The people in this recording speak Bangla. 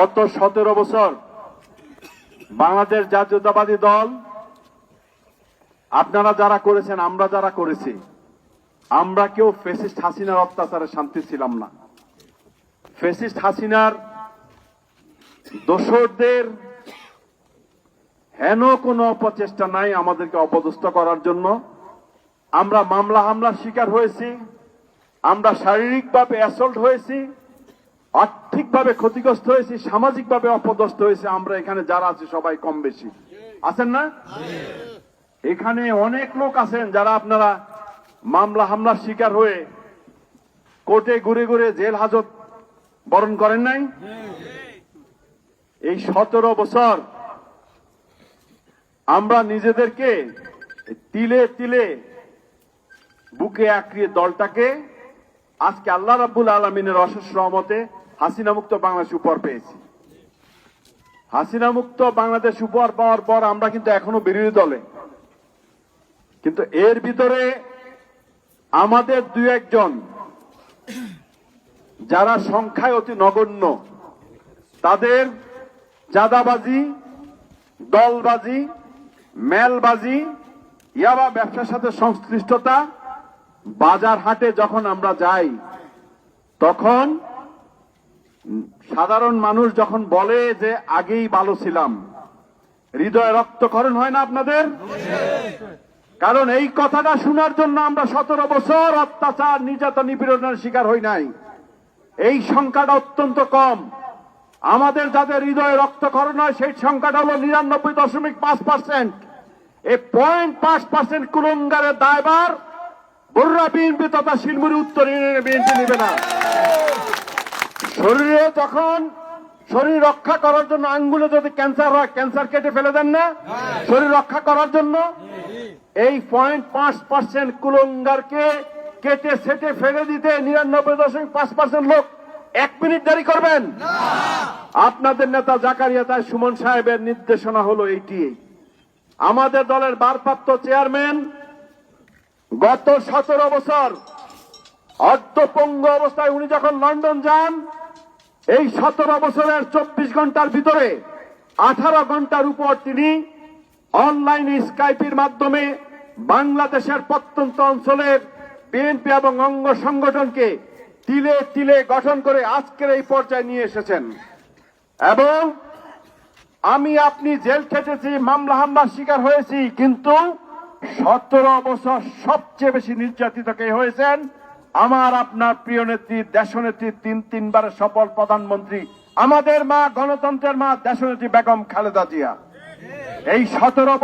গত সতেরো বছর বাংলাদেশ জাতীয়তাবাদী দল, আপনারা যারা করেছেন, আমরা যারা করেছি, আমরা কেউ ফেসিস্ট হাসিনার অত্যাচারে শান্তি ছিলাম না। ফেসিস্ট হাসিনার দোসরদের হেন কোনো অপচেষ্টা নাই আমাদেরকে অপদস্থ করার জন্য। আমরা মামলা হামলার শিকার হয়েছি, আমরা শারীরিকভাবে অ্যাসল্ট হয়েছি আর্থিকভাবে ক্ষতিগ্রস্ত হয়েছি, সামাজিকভাবে অপদস্থ হয়েছে, আমরা এখানে যারা আছি সবাই কম বেশি। আছেন না? এখানে অনেক লোক আছেন যারা আপনারা মামলা হামলার শিকার হয়ে কোর্টে ঘুরে ঘুরে জেল হাজত বরণ করেন নাই? এই সতেরো বছর আমরা নিজেদেরকে তিলে তিলে বুকে আঁকড়িয়ে দলটাকে আজকে আল্লাহ রাব্বুল আলমিনের অশেষ রহমতে হাসিনা মুক্ত বাংলাদেশ উপহার পেয়েছি। হাসিনা মুক্ত বাংলাদেশ উপহার পাওয়ার পর আমরা কিন্তু এখনও বিরোধী দলে। কিন্তু এর ভিতরে আমাদের দু একজন যারা সংখ্যায় অতি নগণ্য, তাদের চাঁদাবাজি, দলবাজি, মেলবাজি, ইয়াবা ব্যবসার সাথে সংশ্লিষ্টতা, বাজার হাটে যখন আমরা যাই, তখন সাধারণ মানুষ যখন বলে যে আগেই ভালো ছিলাম, হৃদয় রক্তকরণ হয় না আপনাদের? কারণ এই কথাটা শোনার জন্য আমরা সতেরো বছর অত্যাচার, নির্যাতন, নিপীড়নের শিকার হই নাই। এই সংখ্যাটা অত্যন্ত কম। আমাদের যাদের হৃদয়ে রক্তকরণ হয়, সেই সংখ্যাটা হলো নিরানব্বই দশমিক পাঁচ পার্সেন্ট। এই পয়েন্ট পাঁচ পার্সেন্ট কুলঙ্গারের দায়বার বর্রা বিএনপি তথা শিলমুড়ি উত্তর ইউনিয়নের বিএনপি নেবে না। শরীরে যখন শরীর রক্ষা করার জন্য আঙ্গুলে যদি ক্যান্সার হয় ক্যান্সার কেটে ফেলে দেন না? শরীর রক্ষা করার জন্য? এই পয়েন্ট পাঁচ পার্সেন্ট কুলঙ্গারকে কেটে সেটে ফেলে দিতে নিরানব্বই দশমিক পাঁচ পার্সেন্ট লোক এক মিনিট দেরি করবেন? আপনাদের নেতা জাকারিয়া তাই সুমন সাহেবের নির্দেশনা হলো এইটি। আমাদের দলের ভারপ্রাপ্ত চেয়ারম্যান গত সতেরো বছর অর্ধপঙ্গু অবস্থায় উনি যখন লন্ডন যান, এই সতেরো বছরের চব্বিশ ঘণ্টার ভিতরে আঠারো ঘণ্টার উপর তিনি অনলাইন স্কাইপের মাধ্যমে বাংলাদেশের প্রত্যন্ত অঞ্চলের বিএনপি এবং অঙ্গ সংগঠনকে তিলে তিলে গঠন করে আজকের এই পর্যায়ে নিয়ে এসেছেন। এবং আমি আপনি জেল খেটেছি, মামলা হামলার শিকার হয়েছি, কিন্তু সতেরো বছর সবচেয়ে বেশি নির্যাতিত কে হয়েছেন? আমার আপনার প্রিয় নেত্রী, দেশনেত্রী, তিন তিনবার সফল প্রধানমন্ত্রী, আমাদের মা গণতন্ত্রের মা, দেশনেত্রী বেগম খালেদা জিয়া। এই সতেরো